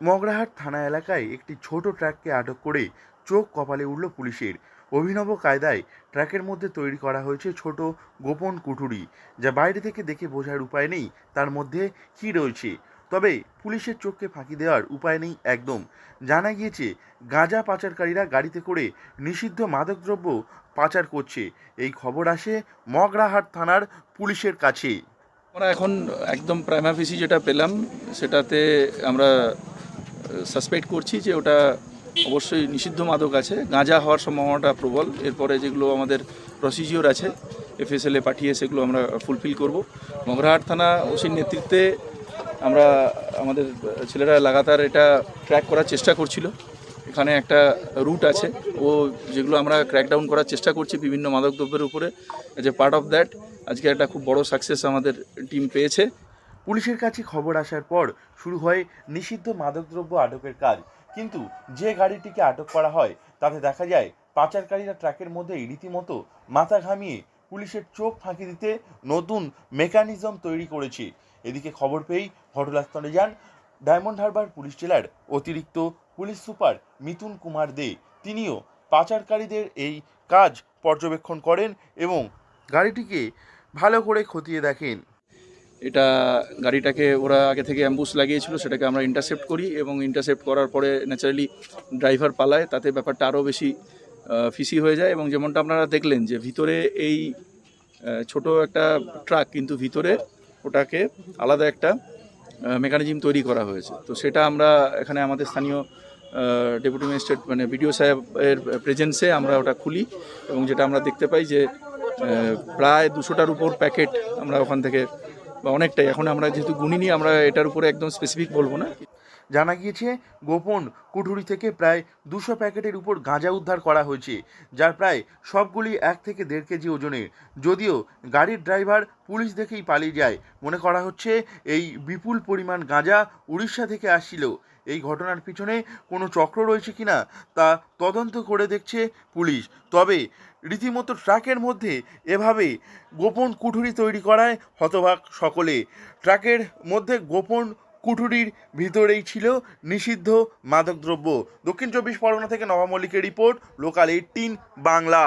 মগরাহাট থানা এলাকায় একটি ছোট ট্রাককে আটক করে চোখ কপালে উঠল পুলিশের। অভিনব কায়দায় ট্রাকের মধ্যে তৈরি করা হয়েছে ছোট গোপন কুঠুরি, যা বাইরে থেকে দেখে বোঝার উপায় নেই, তার মধ্যে কী রয়েছে। তবে পুলিশের চোখকে ফাঁকি দেওয়ার উপায় নেই একদম। জানা গিয়েছে, গাঁজা পাচারকারীরা গাড়িতে করে নিষিদ্ধ মাদকদ্রব্য পাচার করছে। এই খবর আসে মগরাহাট থানার পুলিশের কাছে। আমরা এখন একদম প্রাইমাফিসি যেটা পেলাম, সেটাতে আমরা সাসপেক্ট করছি যে ওটা অবশ্যই নিষিদ্ধ মাদক আছে। গাঁজা হওয়ার সম্ভাবনাটা প্রবল। এরপরে যেগুলো আমাদের প্রসিজিওর আছে এফএসএলে পাঠিয়ে সেগুলো আমরা ফুলফিল করব। মগরাহাট থানা ওসির নেতৃত্বে আমরা আমাদের ছেলেরা লাগাতার এটা ট্র্যাক করার চেষ্টা করছিল। এখানে একটা রুট আছে। ও যেগুলো আমরা ক্র্যাকডাউন করার চেষ্টা করছি বিভিন্ন মাদকদ্রব্যের উপরে। যে পার্ট অফ দ্যাট আজকে একটা খুব বড় সাকসেস আমাদের টিম পেয়েছে। পুলিশের কাছে খবর আসার পর শুরু হয় নিষিদ্ধ মাদকদ্রব্য আটকের কাজ। কিন্তু যে গাড়িটিকে আটক করা হয়, তাতে দেখা যায় পাচারকারীরা ট্রাকের মধ্যেই রীতিমতো মাথা ঘামিয়ে পুলিশের চোখ ফাঁকি দিতে নতুন মেকানিজম তৈরি করেছে। এদিকে খবর পেয়েই ঘটনাস্থলে যান ডায়মন্ড হারবার পুলিশ জেলার অতিরিক্ত পুলিশ সুপার মিথুন কুমার দে। তিনিও পাচারকারীদের এই কাজ পর্যবেক্ষণ করেন এবং গাড়িটিকে ভালো করে খতিয়ে দেখেন। এটা গাড়িটাকে ওরা আগে থেকে অ্যাম্বুস লাগিয়েছিল, সেটাকে আমরা ইন্টারসেপ্ট করি এবং ইন্টারসেপ্ট করার পরে ন্যাচারালি ড্রাইভার পালায়, তাতে ব্যাপারটা আরও বেশি ফিসি হয়ে যায় এবং যেমনটা আপনারা দেখলেন যে ভিতরে এই ছোট একটা ট্রাক কিন্তু ভিতরে ওটাকে আলাদা একটা মেকানিজম তৈরি করা হয়েছে। তো সেটা আমরা এখানে আমাদের স্থানীয় ডেপুটি ম্যাজিস্ট্রেট মানে বিডিও সাহেবের প্রেজেন্সে আমরা ওটা খুলি এবং যেটা আমরা দেখতে পাই যে প্রায় দুশোটার উপর প্যাকেট আমরা ওখান থেকে বা অনেকটাই। এখন আমরা যেহেতু গুণিনি আমরা এটার উপরে একদম স্পেসিফিক বলব না। জানা গিয়েছে, গোপন কুঠুরি থেকে প্রায় দুশো প্যাকেটের উপর গাঁজা উদ্ধার করা হয়েছে, যার প্রায় সবগুলি এক থেকে দেড় কেজি ওজনের। যদিও গাড়ির ড্রাইভার পুলিশ দেখেই পালিয়ে যায়। মনে করা হচ্ছে, এই বিপুল পরিমাণ গাঁজা উড়িষ্যা থেকে আসছিল। এই ঘটনার পিছনে কোনো চক্র রয়েছে কিনা তা তদন্ত করে দেখছে পুলিশ। তবে রীতিমতো ট্রাকের মধ্যে এভাবে গোপন কুঠুরি তৈরি করায় হতবাক সকলে। ট্রাকের মধ্যে গোপন কুঠুরির ভিতরেই ছিল নিষিদ্ধ মাদকদ্রব্য। দক্ষিণ চব্বিশ পরগনা থেকে নবা মল্লিকের রিপোর্ট, লোকাল এইটিন বাংলা।